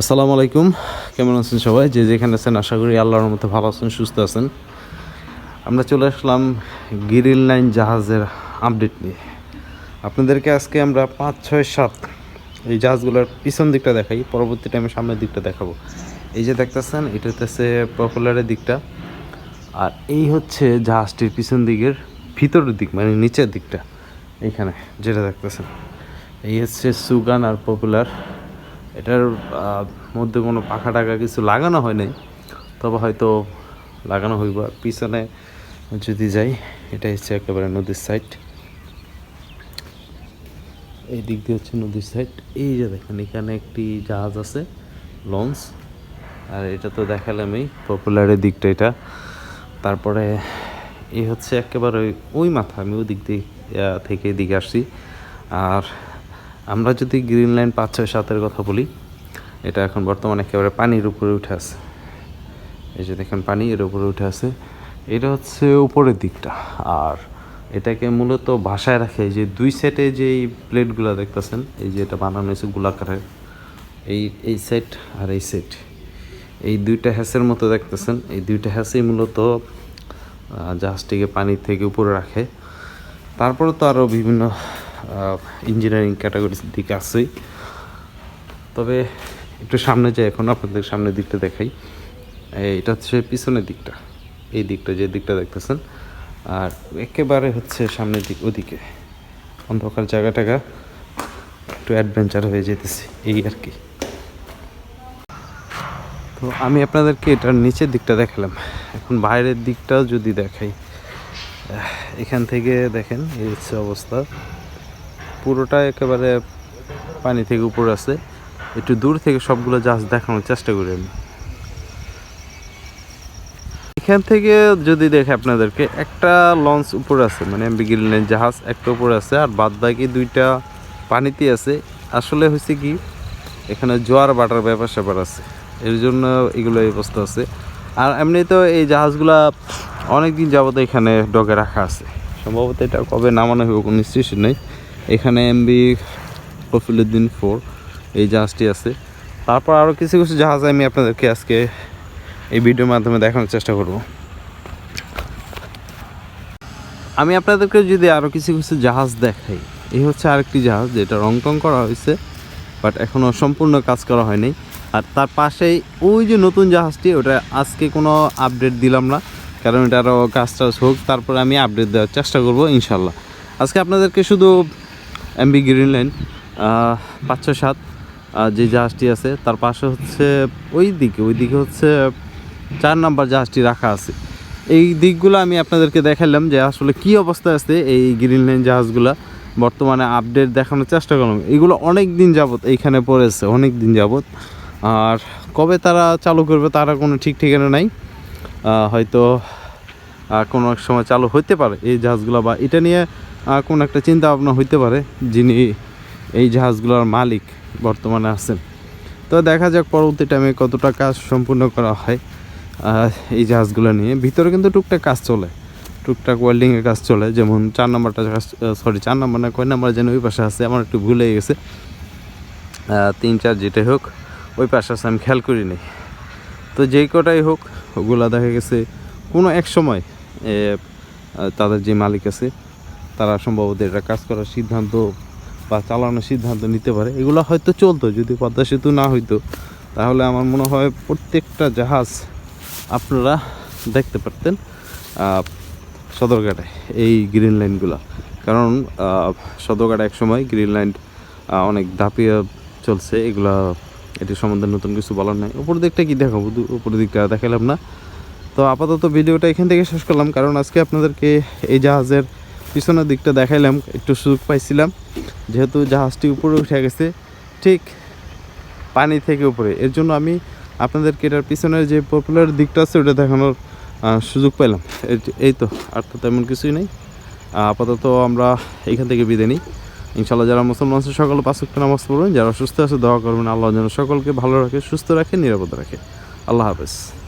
আসসালামু আলাইকুম। কেমন আছেন সবাই? যে যেখানে আছেন, আশা করি আল্লাহর মতো ভালো আছেন, সুস্থ আছেন। আমরা চলে আসলাম গিরিল লাইন জাহাজের আপডেট নিয়ে। আপনাদেরকে আজকে আমরা পাঁচ, ছয়, সাত এই জাহাজগুলোর পিছন দিকটা দেখাই, পরবর্তী টাইমে সামনের দিকটা দেখাবো। এই যে দেখতেছেন, এটা হচ্ছে পপুলারের দিকটা। আর এই হচ্ছে জাহাজটির পিছন দিকের ভিতরের দিক মানে নিচের দিকটা এইখানে যেটা দেখতেছেন। এই হচ্ছে সুগান আর পপুলার। এটার মধ্যে কোনো পাখা টাকা কিছু লাগানো হয় নাই তবে হয়তো লাগানো হইব। পিছনে যদি যাই, এটা হচ্ছে একেবারে নদীর সাইড এই দিক দিয়ে হচ্ছে নদীর সাইড এই যে দেখেন, এখানে একটি জাহাজ আছে লঞ্চ আর এটা তো দেখালাম এই পপুলারের দিকটা এটা। তারপরে এই হচ্ছে একেবারে ওই- ওই মাথা, আমি ওই দিক দিয়ে থেকে এদিকে আসছি। আর আমরা যদি গ্রিন লাইন পাঁচ ছয় সাতের কথা বলি, এটা এখন বর্তমানে একেবারে পানির উপরে উঠে আছে। এই যে দেখেন পানি এর উপরে উঠে আছে। এটা হচ্ছে উপরের দিকটা। আর এটাকে মূলত ভাষায় রাখে যে দুই সেটে যে এই প্লেটগুলো দেখতেছেন, এই যে এটা বানানো হয়েছে গোলাকারের। এই এই সেট আর এই সেট এই দুইটা হ্যাসের মতো দেখতেছেন। এই দুইটা হ্যাসই মূলত জাহাজটিকে পানি থেকে উপরে রাখে। তারপরে তো আরও বিভিন্ন ইঞ্জিনিয়ারিং ক্যাটাগরির দিকে আছেই তবে একটু সামনে যাই এখন, আপনাদের সামনের দিকটা দেখাই। এটা হচ্ছে পিছনের দিকটা, এই দিকটা, যে দিকটা দেখতেছেন। আর একেবারে হচ্ছে সামনের দিক, ওদিকে। অন্ধকার জায়গা টাগা একটু অ্যাডভেঞ্চার হয়ে যেতেছে, এই আর কি। তো আমি আপনাদেরকে এটার নিচের দিকটা দেখালাম। এখন বাইরের দিকটাও যদি দেখাই এখান থেকে দেখেন, এই হচ্ছে অবস্থা। পুরোটা একেবারে পানি থেকে উপরে আছে। একটু দূর থেকে সবগুলো জাহাজ দেখানোর চেষ্টা করি আমি। এখান থেকে যদি দেখে আপনাদেরকে, একটা লঞ্চ উপরে আছে মানে গ্রিনল্যান্ড জাহাজ একটা উপরে আছে, আর বাদ বাকি দুইটা পানিতে আছে। আসলে হয়েছে কি, এখানে জোয়ার বাটার ব্যাপার স্যাপার আছে। এর জন্য এগুলো এই অবস্থা আছে। আর এমনি তো এই জাহাজগুলা অনেক দিন যাবত এখানে ডগে রাখা আছে। সম্ভবত এটা কবে নামানো হবে কোনো নিশ্চিত নেই। এখানে এমবি কফিলুদ্দিন ফোর, এই জাহাজটি আছে। তারপর আরও কিছু কিছু জাহাজ আমি আপনাদেরকে আজকে এই ভিডিওর মাধ্যমে দেখানোর চেষ্টা করব। আমি আপনাদেরকে যদি আরও কিছু কিছু জাহাজ দেখাই, এই হচ্ছে আরেকটি জাহাজ যেটা রং টং করা হয়েছে, বাট এখনও সম্পূর্ণ কাজ করা হয়নি। আর তার পাশেই ওই যে নতুন জাহাজটি, ওটা আজকে কোনো আপডেট দিলাম না, কারণ এটা আরও কাজ টাজ হোক, তারপরে আমি আপডেট দেওয়ার চেষ্টা করব ইনশাল্লাহ আজকে আপনাদেরকে শুধু এমবি গ্রিন লাইন পাঁচ ছয় সাত যে জাহাজটি আছে, তার পাশে হচ্ছে ওই দিকে ওই দিকে হচ্ছে চার নাম্বার জাহাজটি রাখা আছে। এই দিকগুলো আমি আপনাদেরকে দেখালাম যে আসলে কি অবস্থায় আছে এই গ্রিন লাইন জাহাজগুলো। বর্তমানে আপডেট দেখানোর চেষ্টা করলাম। এগুলো অনেক দিন যাবত এইখানে পড়েছে, অনেক দিন যাবত আর কবে তারা চালু করবে তারা কোনো ঠিক ঠিকানা নাই। হয়তো কোনো এক সময় চালু হইতে পারে এই জাহাজগুলো বা এটা নিয়ে কোনো একটা চিন্তা ভাবনা হইতে পারে যিনি এই জাহাজগুলোর মালিক বর্তমানে আছেন। তো দেখা যাক পরবর্তী টাইমে কতটা কাজ সম্পূর্ণ করা হয় এই জাহাজগুলো নিয়ে। ভিতরে কিন্তু টুকটাক কাজ চলে, টুকটাক ওয়েল্ডিংয়ের কাজ চলে, যেমন চার নম্বরটা কাজ সরি চার নম্বর না, কয় নম্বর যেন ওই পাশে আছে, আমার একটু ভুল গেছে। তিন, চার যেটাই হোক, ওই পাশে আছে, আমি খেয়াল করিনি তো যেই কটাই হোক, ওগুলা দেখা গেছে কোনো এক সময় তাদের যে মালিক আছে তারা সম্ভবত এটা কাজ করার সিদ্ধান্ত বা চালানোর সিদ্ধান্ত নিতে পারে। এগুলো হয়তো চলতো, যদি পদ্মা সেতু না হইতো, তাহলে আমার মনে হয় প্রত্যেকটা জাহাজ আপনারা দেখতে পারতেন সদরঘাটে এই গ্রিন লাইনগুলো কারণ সদরঘাটে এক সময় গ্রিন লাইন অনেক দাপিয়ে চলছে, এগুলা, এটি সম্বন্ধে নতুন কিছু বলার নাই। উপর দিকটা কি দেখাবো? উপর দিকটা দেখালাম না। তো আপাতত ভিডিওটা এখান থেকে শেষ করলাম, কারণ আজকে আপনাদেরকে এই জাহাজের পিছনের দিকটা দেখাইলাম, একটু সুযোগ পাইছিলাম। যেহেতু জাহাজটি উপরে উঠে গেছে, ঠিক পানি থেকে উপরে। এর জন্য আমি আপনাদেরকে এটার পিছনের যে পপুলার দিকটা আছে, ওটা দেখানোর সুযোগ পেলাম এই- তো, আর তো তেমন কিছুই নেই। আপাতত আমরা এখান থেকে বিদায় নিই। ইনশাল্লাহ যারা মুসলমান আছে, সকলে পাঁচ ওয়াক্ত নামাজ পড়বেন। যারা সুস্থ আছে, দোয়া করবেন। আল্লাহ যেন সকলকে ভালো রাখে, সুস্থ রাখে, নিরাপদ রাখে। আল্লাহ হাফেজ।